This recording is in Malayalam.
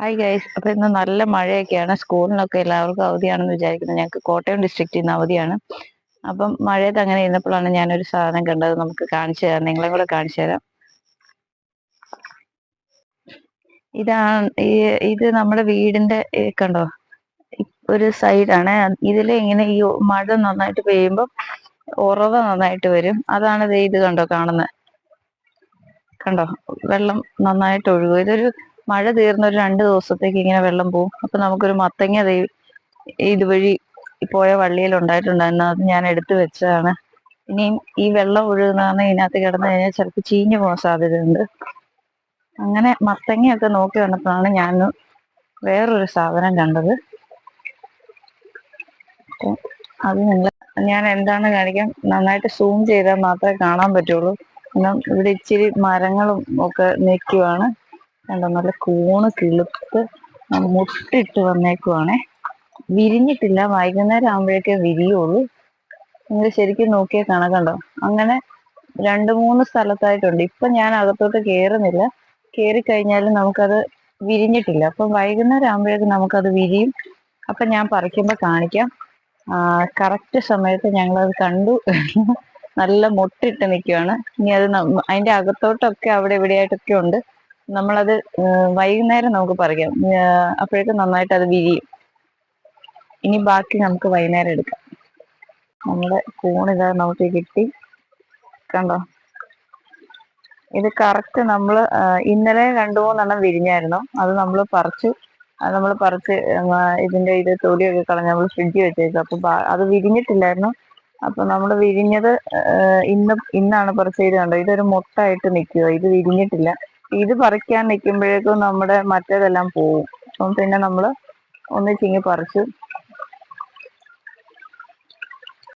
ഹായ് ഗൈസ് അപ്പൊ ഇന്ന് നല്ല മഴയൊക്കെയാണ്. സ്കൂളിനൊക്കെ എല്ലാവർക്കും അവധിയാണെന്ന് വിചാരിക്കുന്നു. ഞങ്ങൾക്ക് കോട്ടയം ഡിസ്ട്രിക്റ്റിൽ നിന്ന് അവധിയാണ്. അപ്പം മഴയത്ത് അങ്ങനെ ഇരുന്നപ്പോഴാണ് ഞാനൊരു സാധനം കണ്ടത് നമുക്ക് കാണിച്ചു തരാം. നിങ്ങളെ കൂടെ കാണിച്ചു തരാം. ഇതാണ് ഈ ഇത് നമ്മുടെ വീടിന്റെ കണ്ടോ? ഒരു സൈഡാണ്. ഇതിൽ ഇങ്ങനെ ഈ മഴ നന്നായിട്ട് പെയ്യുമ്പോൾ ഉറവ നന്നായിട്ട് വരും. അതാണ് ഇത് കണ്ടോ കാണുന്നത് കണ്ടോ? വെള്ളം നന്നായിട്ട് ഒഴുകും. ഇതൊരു മഴ തീർന്ന ഒരു രണ്ട് ദിവസത്തേക്ക് ഇങ്ങനെ വെള്ളം പോകും അപ്പൊ നമുക്കൊരു മത്തങ്ങ ഇതുവഴി പോയ വള്ളിയിൽ ഉണ്ടായിട്ടുണ്ടായിരുന്നു. അത് ഞാൻ എടുത്തു വെച്ചതാണ്. ഇനിയും ഈ വെള്ളം ഒഴുകുന്നതാണ് ഇതിനകത്ത് കിടന്നു കഴിഞ്ഞാൽ ചിലപ്പോൾ ചീഞ്ഞു പോകാൻ സാധ്യതയുണ്ട്. അങ്ങനെ മത്തങ്ങയൊക്കെ നോക്കി വന്നപ്പോഴാണ് ഞാൻ വേറൊരു സാധനം കണ്ടത്. അത് നിങ്ങൾ ഞാൻ എന്താണ് കാണിക്കാൻ നന്നായിട്ട് സൂം ചെയ്താൽ മാത്രമേ കാണാൻ പറ്റുള്ളൂ. കാരണം ഇവിടെ ഇച്ചിരി മരങ്ങളും ഒക്കെ നിൽക്കുവാണ്. കണ്ടോ? നല്ല കൂണ് കിളുത്ത് മുട്ടിട്ട് വന്നേക്കുവാണേ. വിരിഞ്ഞിട്ടില്ല. വൈകുന്നേരം ആകുമ്പോഴേക്കേ വിരിയുള്ളൂ. നിങ്ങൾ ശരിക്കും നോക്കിയാൽ കാണാം കണ്ടോ? അങ്ങനെ രണ്ട് മൂന്ന് സ്ഥലത്തായിട്ടുണ്ട്. ഇപ്പൊ ഞാൻ അകത്തോട്ട് കയറുന്നില്ല കയറി കഴിഞ്ഞാലും നമുക്കത് വിരിഞ്ഞിട്ടില്ല. അപ്പം വൈകുന്നേരം ആകുമ്പോഴേക്കും നമുക്കത് വിരിയും. അപ്പം ഞാൻ പറിക്കുമ്പോൾ കാണിക്കാം. കറക്റ്റ് സമയത്ത് ഞങ്ങളത് കണ്ടു. നല്ല മുട്ടിട്ട് നിൽക്കുകയാണ് ഇനി അത് അതിന്റെ അകത്തോട്ടൊക്കെ അവിടെ ഇവിടെയായിട്ടൊക്കെ ഉണ്ട്. നമ്മളത് വൈകുന്നേരം നമുക്ക് പറയാം അപ്പോഴേക്കും നന്നായിട്ട് അത് വിരിയും. ഇനി ബാക്കി നമുക്ക് വൈകുന്നേരം എടുക്കാം. നമ്മുടെ കൂണിതാ നമുക്ക് കിട്ടി. കണ്ടോ? ഇത് കറക്റ്റ് നമ്മൾ ഇന്നലെ രണ്ടു മൂന്നെണ്ണം വിരിഞ്ഞായിരുന്നു. അത് നമ്മൾ പറിച്ചു. അത് നമ്മൾ പറിച്ച് ഇതിന്റെ ഇത് തൊലിയൊക്കെ കളഞ്ഞ് നമ്മൾ ഫ്രിഡ്ജിൽ വെച്ചേക്കും അപ്പൊ അത് വിരിഞ്ഞിട്ടില്ലായിരുന്നു. അപ്പൊ നമ്മൾ വിരിഞ്ഞത് ഇന്ന് ഇന്നാണ് പറിച്ചത് ഇത് കണ്ടോ? ഇതൊരു മുട്ടായിട്ട് നിൽക്കുക ഇത് വിരിഞ്ഞിട്ടില്ല. ഇത് പറിക്കാൻ നിൽക്കുമ്പോഴേക്കും നമ്മുടെ മറ്റേതെല്ലാം പോവും. അപ്പം പിന്നെ നമ്മൾ ഒന്ന് ചിങ്ങി പറിച്ചു